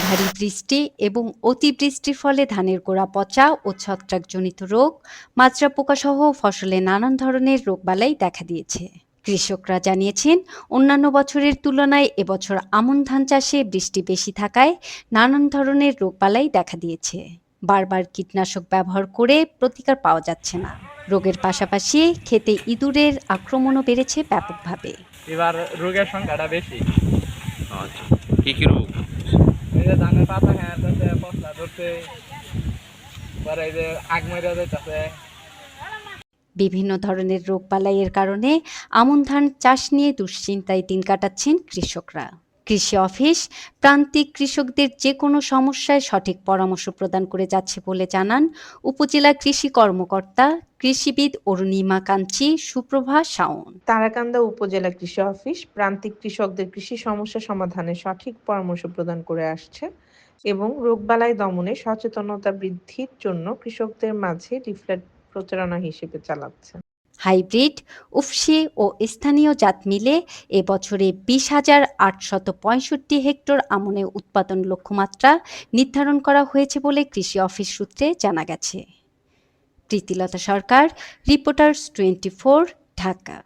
ভারী বৃষ্টি এবং অতিবৃষ্টির ফলে ধানের গোড়া পচা ও ছত্রাকজনিত রোগ মাজরা পোকাসহ ফসলে নানান ধরনের রোগবালাই দেখা দিয়েছে। কৃষকরা জানিয়েছেন অন্যান্য বছরের তুলনায় এবছর আমন ধান চাষে বৃষ্টি বেশি থাকায় নানান ধরনের রোগবালাই দেখা দিয়েছে। বারবার কীটনাশক ব্যবহার করে প্রতিকার পাওয়া যাচ্ছে না। রোগের পাশাপাশি খেতে ইঁদুরের আক্রমণও বেড়েছে ব্যাপকভাবে। এবার রোগের সংখ্যাটা বেশি। আচ্ছা কি কি রোগ? যে ধানের পাতা হ্যাঁ ধরছে। যে আগ যাইতেছে। বিভিন্ন ধরনের রোগবালাইয়ের কারণে আমন ধান চাষ নিয়ে দুশ্চিন্তায় দিন কাটাচ্ছেন কৃষকরা। কৃষি অফিস, প্রান্তিক কৃষকদের যে কোনো সমস্যায় সঠিক পরামর্শ প্রদান করে যাচ্ছে বলে জানান উপজেলা কৃষি কর্মকর্তা কৃষিবিদ অরুণিমা কাঞ্চি, সুপ্রভা শাওন। তারাকান্দা উপজেলা কৃষি অফিস, প্রান্তিক কৃষকদের কৃষি সমস্যা সমাধানে সঠিক পরামর্শ প্রদান করে আসছে এবং রোগবালাই দমনে সচেতনতা বৃদ্ধির জন্য কৃষকদের মাঝে লিফলেট প্রচারণা হিসেবে চালাচ্ছে। হাইব্রিড উফসি ও স্থানীয় জাত মিলে এবছরে বিশ হাজার আটশত পঁয়ষট্টি হেক্টর আমনে উৎপাদন লক্ষ্যমাত্রা নির্ধারণ করা হয়েছে বলে কৃষি অফিস সূত্রে জানা গেছে। Pritilata Sarkar, reporters twenty Dhaka.